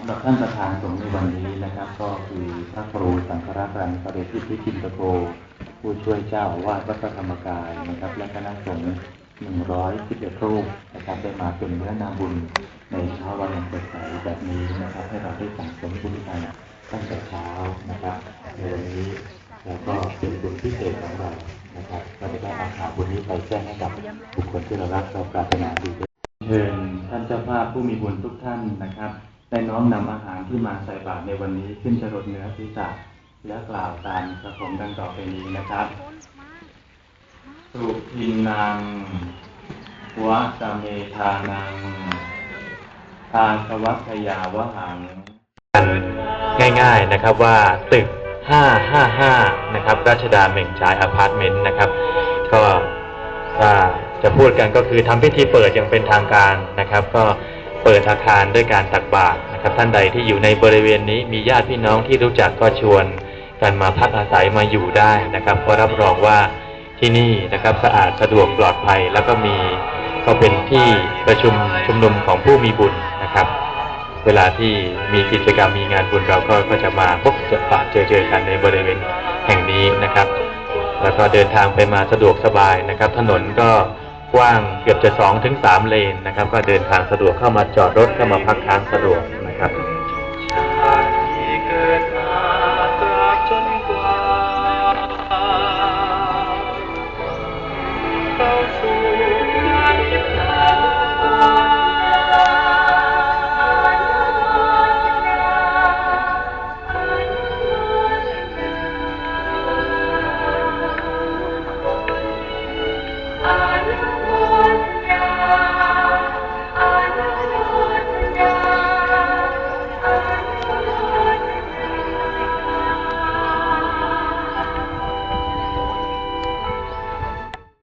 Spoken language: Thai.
ำหรับท่านประธานสงฆ์ในวันนี้นะครับ ก็คือพระครูสังฆราชรังสเดชอิทธิจินตโกผู้ช่วยเจ้าอาวาสวัดพระธรรมกายนะครับ และคณะสงฆ์111รูปนะครับได้มาเป็นเนื้อนาบุญในเช้าวันอันสดใสแบบนี้นะครับ ให้เราได้สั่งสมบุญกันตั้งแต่เช้านะครับในวันนี้แล้วก็เป็นบุญพิเศษของเรานะครับเราจะได้อาข่าบุญนี้ไปแจ้งให้กับบุคคลที่เรารักเราปรารถนาดีเชิญท่านเจ้าภาพผู้มีบุญทุกท่านนะครับ ได้น้อมนำอาหารที่มาใส่บาตรในวันนี้ขึ้นจรดเนื้อศีรษะและกล่าวตามประสงค์ดังต่อไปนี้นะครับ สุทินังวะสเมธานัง ทานสวัคยาวหัง ง่าย ๆนะครับว่าตึก 555 นะครับ ราชดาเหม่งชายอพาร์ตเมนต์นะครับ ก็ถ้าจะพูดกันก็คือทำพิธีเปิดอย่างเป็นทางการนะครับ ก็ เปิดอาคารด้วยการตักบาตรนะครับท่านใดที่อยู่ในบริเวณนี้มีญาติพี่น้องที่รู้จักก็ชวนกันมาพักอาศัยมาอยู่ได้นะครับเพราะรับรองว่าที่นี่นะครับสะอาดสะดวกปลอดภัยแล้วก็มีก็เป็นที่ประชุมชุมนุมของผู้มีบุญนะครับ เวลาที่มีกิจกรรมมีงานบุญเราก็ก็จะมาพบจะปะเจอเจอกันในบริเวณแห่งนี้นะครับ แล้วก็เดินทางไปมาสะดวกสบายนะครับ ถนนก็ กว้างเกือบจะสองถึงสามเลนนะครับ ก็เดินทางสะดวกเข้ามาจอดรถเข้ามาพักค้างสะดวก